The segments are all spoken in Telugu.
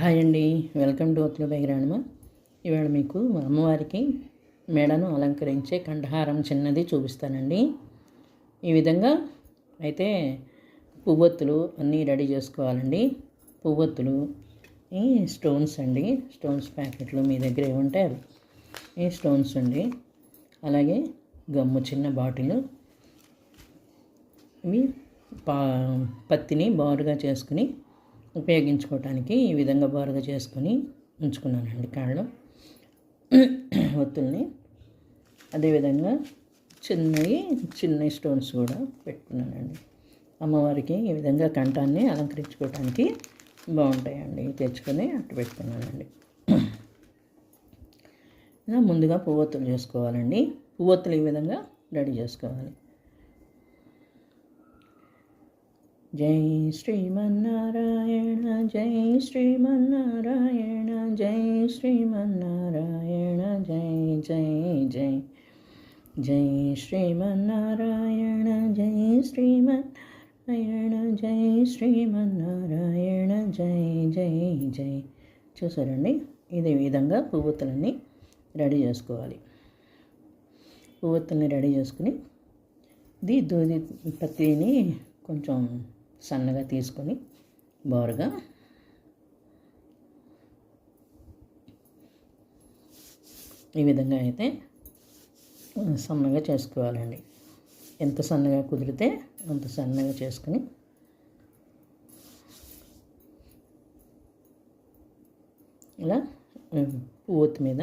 హాయ్ అండి. వెల్కమ్ టు ఒత్తుల బైగ్రాణమ ఇవాళ మీకు అమ్మవారికి మెడను అలంకరించే కంఠహారం చిన్నది చూపిస్తానండి. ఈ విధంగా అయితే పువ్వొత్తులు అన్నీ రెడీ చేసుకోవాలండి. పువ్వొత్తులు ఈ స్టోన్స్ అండి. స్టోన్స్ ప్యాకెట్లు మీ దగ్గర ఏమి ఉంటే అవి. ఈ స్టోన్స్ అండి. అలాగే గమ్ము చిన్న బాటిల్. ఇవి పా పత్తిని బారుగా చేసుకుని ఉపయోగించుకోవటానికి ఈ విధంగా బారుగా చేసుకొని ఉంచుకున్నానండి కాళ్ళు. ఒత్తుల్ని అదేవిధంగా చిన్నవి చిన్న స్టోన్స్ కూడా పెట్టుకున్నానండి. అమ్మవారికి ఈ విధంగా కంఠాన్ని అలంకరించుకోవటానికి బాగుంటాయండి. తెచ్చుకొని అట్టు పెట్టుకున్నానండి. ఇలా ముందుగా పువ్వొత్తులు చేసుకోవాలండి. పువ్వొత్తులు ఈ విధంగా రెడీ చేసుకోవాలి. జై శ్రీమన్నారాయణ జై శ్రీమన్నారాయణ జై శ్రీమన్నారాయణ జై జై జై. జై శ్రీమన్నారాయణ జై శ్రీమన్నారాయణ జై శ్రీమన్నారాయణ జై జై జై. చూసారండి? ఇదే విధంగా పువ్వుతులన్నీ రెడీ చేసుకోవాలి. పువ్వుతుల్ని రెడీ చేసుకుని ఇది దూది పత్తిని కొంచెం సన్నగా తీసుకొని బోరుగా ఈ విధంగా అయితే సన్నగా చేసుకోవాలండి. ఎంత సన్నగా కుదిరితే అంత సన్నగా చేసుకుని ఇలా ఒత్తి మీద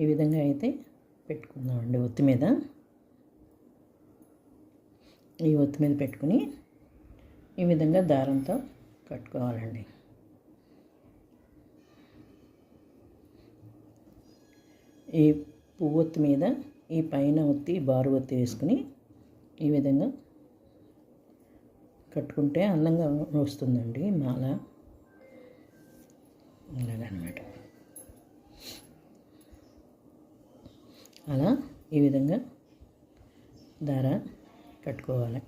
ఈ విధంగా అయితే పెట్టుకుందామండి. ఒత్తి మీద ఈ ఒత్తి మీద పెట్టుకుని ఈ విధంగా దారంతో కట్టుకోవాలండి. ఈ పువ్వొత్తి మీద ఈ పైన ఒత్తి బారు ఒత్తి వేసుకుని ఈ విధంగా కట్టుకుంటే అందంగా వస్తుందండి మాల. ఇలాగనమాట అలా ఈ విధంగా దార కట్టుకోవాలి.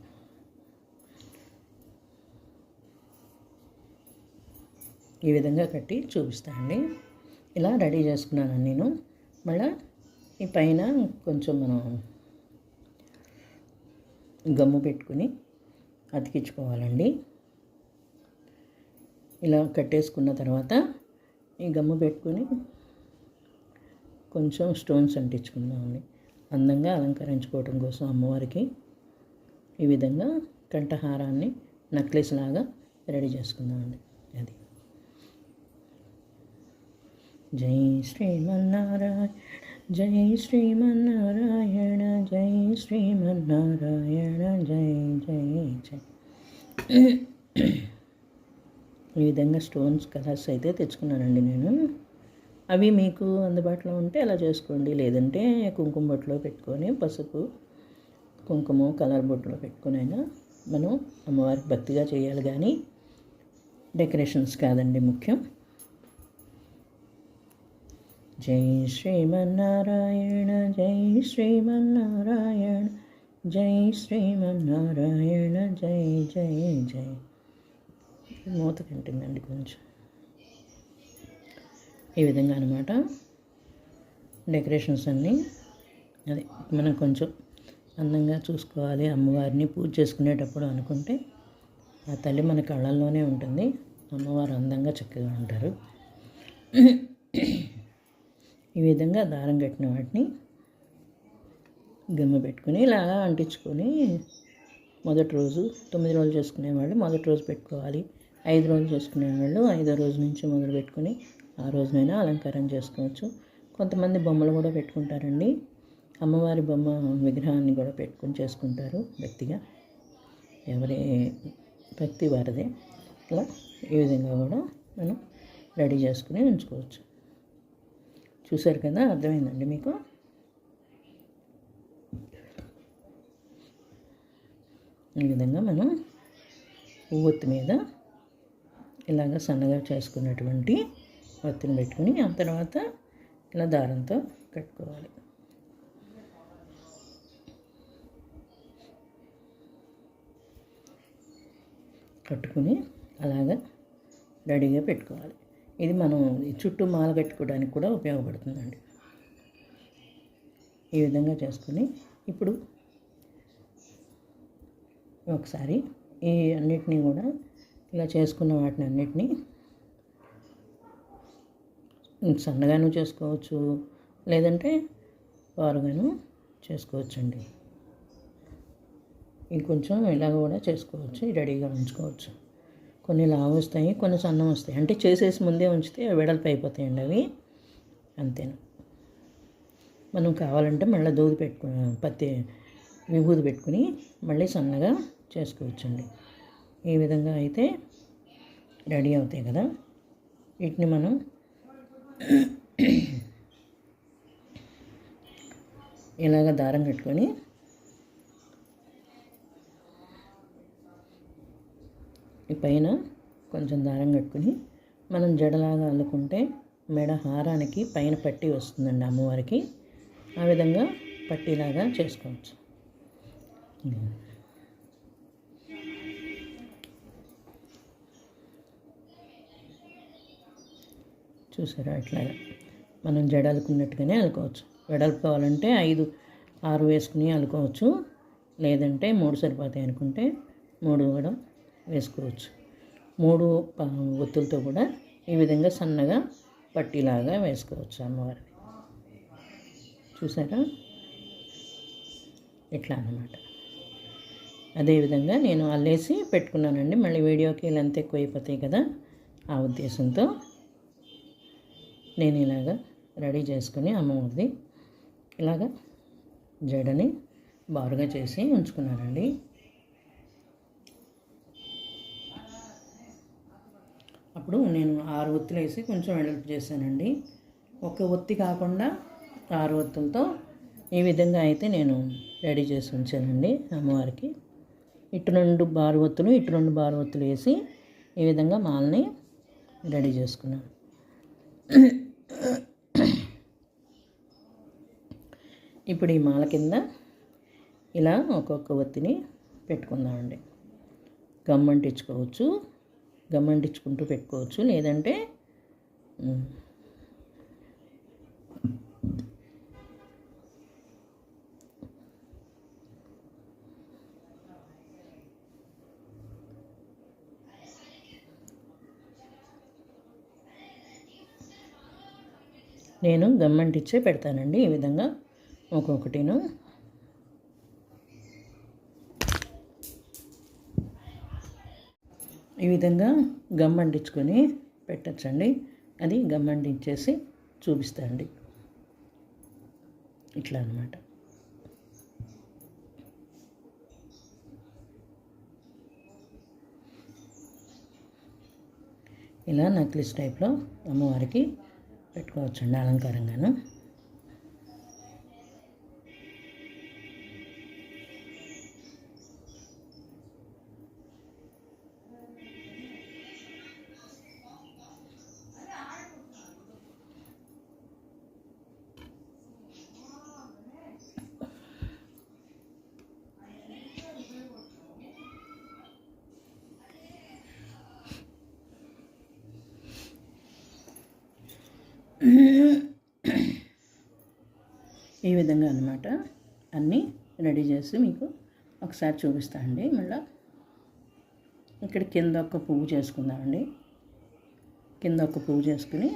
ఈ విధంగా కట్టి చూపిస్తానండి ఇలా రెడీ చేసుకున్నాను నేను. మళ్ళీ ఈ పైన కొంచెం మనం గమ్ము పెట్టుకుని అతికించుకోవాలండి. ఇలా కట్టేసుకున్న తర్వాత ఈ గమ్ము పెట్టుకుని కొంచెం స్టోన్స్ అంటించుకుందామండి. అందంగా అలంకరించుకోవటం కోసం అమ్మవారికి ఈ విధంగా కంఠహారాన్ని నెక్లెస్ లాగా రెడీ చేసుకుందామండి. అది. జై శ్రీమన్నారాయణ జై శ్రీమన్నారాయణ జై శ్రీమన్నారాయణ జై జై జై. ఈ విధంగా స్టోన్స్ కలర్స్ అయితే తెచ్చుకున్నానండి నేను. అవి మీకు అందుబాటులో ఉంటే అలా చేసుకోండి. లేదంటే కుంకుమ బొట్టులో పెట్టుకొని పసుపు కుంకుమ కలర్ బొట్టులో పెట్టుకుని అయినా మనం అమ్మవారికి భక్తిగా చేయాలి. కానీ డెకరేషన్స్ కాదండి ముఖ్యం. జై శ్రీమన్నారాయణ జై శ్రీమన్నారాయణ జై శ్రీమన్నారాయణ జై జై జై. మూత కంటుందండి కొంచెం. ఈ విధంగా అనమాట డెకరేషన్స్ అన్నీ. అది మనం కొంచెం అందంగా చూసుకోవాలి అమ్మవారిని పూజ చేసుకునేటప్పుడు అనుకుంటే ఆ తల్లి మన కళ్ళల్లోనే ఉంటుంది. అమ్మవారు అందంగా చక్కగా ఉంటారు. ఈ విధంగా దారం కట్టిన వాటిని గమ్మ పెట్టుకుని ఇలాగా అంటించుకొని మొదటి రోజు తొమ్మిది రోజులు చేసుకునేవాళ్ళు మొదటి రోజు పెట్టుకోవాలి. ఐదు రోజులు చేసుకునేవాళ్ళు ఐదో రోజు నుంచి మొదలు పెట్టుకుని ఆ రోజునైనా అలంకారం చేసుకోవచ్చు. కొంతమంది బొమ్మలు కూడా పెట్టుకుంటారండి. అమ్మవారి బొమ్మ విగ్రహాన్ని కూడా పెట్టుకుని చేసుకుంటారు వ్యక్తిగా. ఎవరి భక్తి వారిదే. ఇలా ఈ విధంగా కూడా మనం రెడీ చేసుకుని ఉంచుకోవచ్చు. చూసారు కదా అర్థమైందండి మీకు? ఈ విధంగా మనం ఉవ్వొత్తి మీద ఇలాగ సన్నగా చేసుకున్నటువంటి ఒత్తిని పెట్టుకుని ఆ తర్వాత ఇలా దారంతో కట్టుకోవాలి. కట్టుకుని అలాగా రెడీగా పెట్టుకోవాలి. ఇది మనం చుట్టూ మాల కట్టుకోవడానికి కూడా ఉపయోగపడుతుందండి. ఈ విధంగా చేసుకుని ఇప్పుడు ఒకసారి ఈ అన్నిటినీ కూడా ఇలా చేసుకున్న వాటిని అన్నిటినీ సన్నగాను చేసుకోవచ్చు లేదంటే వారుగాను చేసుకోవచ్చండి. ఇంకొంచెం ఇలా కూడా చేసుకోవచ్చు రెడీగా ఉంచుకోవచ్చు. కొన్ని లావు వస్తాయి కొన్ని సన్నం వస్తాయి. అంటే చేసేసి ముందే ఉంచితే వెడల్పు అయిపోతాయండి అవి. అంతేను? మనం కావాలంటే మళ్ళీ దూది పెట్టుకు పత్తి విభూది పెట్టుకుని మళ్ళీ సన్నగా చేసుకోవచ్చండి. ఈ విధంగా అయితే రెడీ అవుతాయి కదా. వీటిని మనం ఇలాగ దారం కట్టుకొని ఈ పైన కొంచెం దారం కట్టుకుని మనం జడలాగా అల్లుకుంటే మెడ హారానికి పైన పట్టి వస్తుందండి అమ్మవారికి. ఆ విధంగా పట్టీలాగా చేసుకోవచ్చు. చూసారా? ఇట్లాగా మనం జడ అలుకున్నట్టుగానే అలుకోవచ్చు వెడల్పు కావాలంటే ఐదు ఆరు వేసుకుని అలుకోవచ్చు లేదంటే మూడు సరిపోతాయి అనుకుంటే మూడు కూడా వేసుకోవచ్చు. మూడు ఒత్తులతో కూడా ఈ విధంగా సన్నగా పట్టిలాగా వేసుకోవచ్చు అమ్మవారిని చూసారా? ఇట్లా అన్నమాట. అదేవిధంగా నేను అల్లేసి పెట్టుకున్నానండి. మళ్ళీ వీడియోకి లెంత్ ఎక్కువ అయిపోతాయి కదా ఆ ఉద్దేశంతో నేను ఇలాగా రెడీ చేసుకుని అమ్మవారిది ఇలాగా జడని బారుగా చేసి ఉంచుకున్నానండి. అప్పుడు నేను ఆరు ఒత్తులు వేసి కొంచెం వెడల్పు చేశానండి. ఒక ఒత్తి కాకుండా ఆరు ఒత్తులతో ఈ విధంగా అయితే నేను రెడీ చేసి ఉంచానండి అమ్మవారికి. ఇటు రెండు బారు ఒత్తులు ఇటు రెండు బారు ఒత్తులు వేసి ఈ విధంగా మాలని రెడీ చేసుకున్నాను. ఇప్పుడు ఈ మాల కింద ఇలా ఒక్కొక్క ఒత్తిని పెట్టుకుందామండి. గమ్మంటించుకోవచ్చు గమ్మంటించుకుంటూ పెట్టుకోవచ్చు. లేదంటే నేను గమ్మంటిచ్చే పెడతానండి. ఈ విధంగా ఒక్కొక్కటిను ఈ విధంగా గమ్ పెట్టచ్చండి. అది గమ్ అంటించేసి చూపిస్తా అండి ఇట్లా అనమాట ఇలా నక్లిస్ టైప్లో అమ్మవారికి పెట్టుకోవచ్చండి అలంకారంగాను. ఈ విధంగా అన్నమాట. అన్నీ రెడీ చేసి మీకు ఒకసారి చూపిస్తా అండి. మళ్ళీ ఇక్కడ కింద ఒక పువ్వు చేసుకుందామండి కింద ఒక పువ్వు చేసుకుని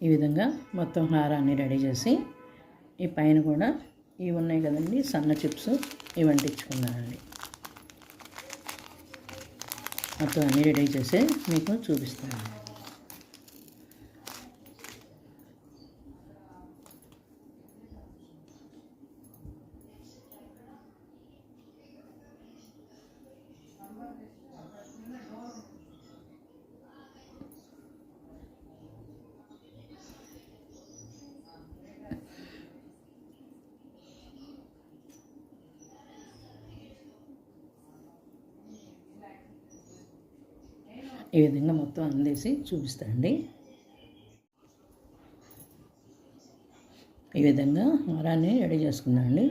ఈ విధంగా మొత్తం హారాన్ని రెడీ చేసి ఈ పైన కూడా ఇవి ఉన్నాయి కదండి సన్న చిప్స్ ఇవి అంటించుకున్నానండి మొత్తం అన్నీ రెడీ చేసి మీకు చూపిస్తాను. ఈ విధంగా మొత్తం అందేసి చూపిస్తానండి. ఈ విధంగా హారాన్ని రెడీ చేసుకున్నానండి.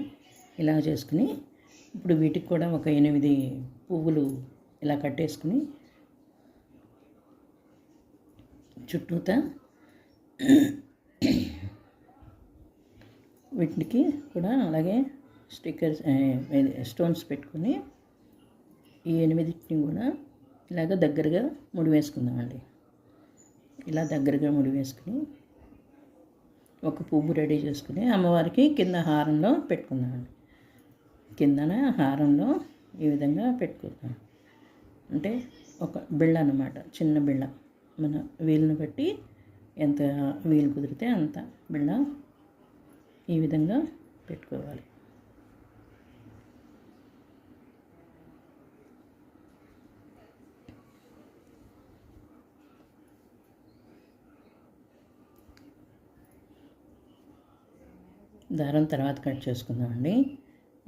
ఇలా చేసుకుని ఇప్పుడు వీటికి కూడా ఒక ఎనిమిది పువ్వులు ఇలా కట్టేసుకుని చుట్టూతా వీటికి కూడా అలాగే స్టిక్కర్స్ స్టోన్స్ పెట్టుకుని ఈ ఎనిమిదిటిని కూడా ఇలాగ దగ్గరగా ముడి వేసుకుందామండి. ఇలా దగ్గరగా ముడి వేసుకుని ఒక పువ్వు రెడీ చేసుకుని అమ్మవారికి కింద హారంలో పెట్టుకుందామండి. కిందన హారంలో ఈ విధంగా పెట్టుకుందాం. అంటే ఒక బిళ్ళ అనమాట చిన్న బిళ్ళ. మన వీలుని బట్టి ఎంత వీలు కుదిరితే అంత బిళ్ళ ఈ విధంగా పెట్టుకోవాలి. దారం తర్వాత కట్ చేసుకుందామండి.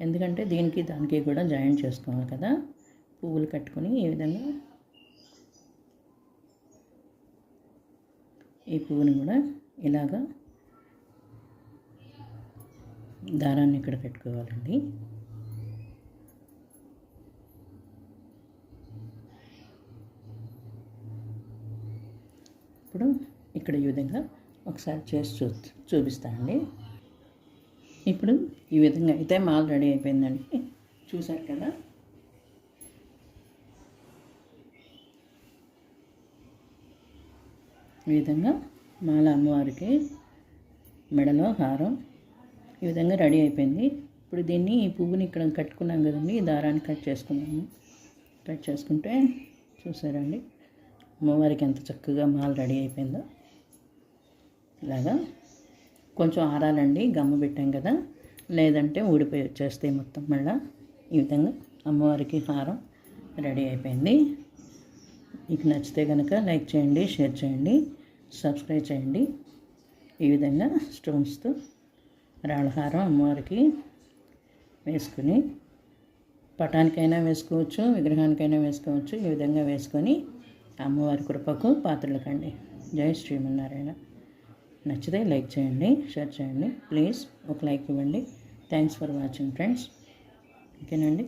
ఎందుకంటే దీనికి దానికి కూడా జాయింట్ చేసుకోవాలి కదా. పువ్వులు కట్టుకొని ఈ విధంగా ఈ పువ్వుని కూడా ఇలాగా దారాన్ని ఇక్కడ పెట్టుకోవాలండి. ఇప్పుడు ఇక్కడ ఈ విధంగా ఒకసారి చేసి చూ చూపిస్తానండి. ఇప్పుడు ఈ విధంగా అయితే మాల్ రెడీ అయిపోయిందండి. చూసారు కదా? ఈ విధంగా మాల అమ్మవారికి మెడలో హారం ఈ విధంగా రెడీ అయిపోయింది. ఇప్పుడు దీన్ని ఈ పువ్వుని ఇక్కడ కట్టుకున్నాం కదండి ఈ దారాన్ని కట్ చేసుకున్నాము. కట్ చేసుకుంటే చూసారండి అమ్మవారికి ఎంత చక్కగా మాల రెడీ అయిపోయిందో. ఇలాగా కొంచెం ఆరాలండి గమ్ము పెట్టాం కదా. లేదంటే ఊడిపోయి వచ్చేస్తాయి మొత్తం మళ్ళీ. ఈ విధంగా అమ్మవారికి హారం రెడీ అయిపోయింది. మీకు నచ్చితే కనుక లైక్ చేయండి షేర్ చేయండి సబ్స్క్రైబ్ చేయండి. ఈ విధంగా స్టోన్స్తో రాళ్ళహారం అమ్మవారికి వేసుకుని పటానికైనా వేసుకోవచ్చు విగ్రహానికైనా వేసుకోవచ్చు ఈ విధంగా వేసుకొని అమ్మవారి కృపకు పాత్రలకండి జై శ్రీమన్నారాయణ. నచ్చితే లైక్ చేయండి షేర్ చేయండి. ప్లీజ్ ఒక లైక్ ఇవ్వండి. థ్యాంక్స్ ఫర్ వాచింగ్ ఫ్రెండ్స్ ఓకేనండి?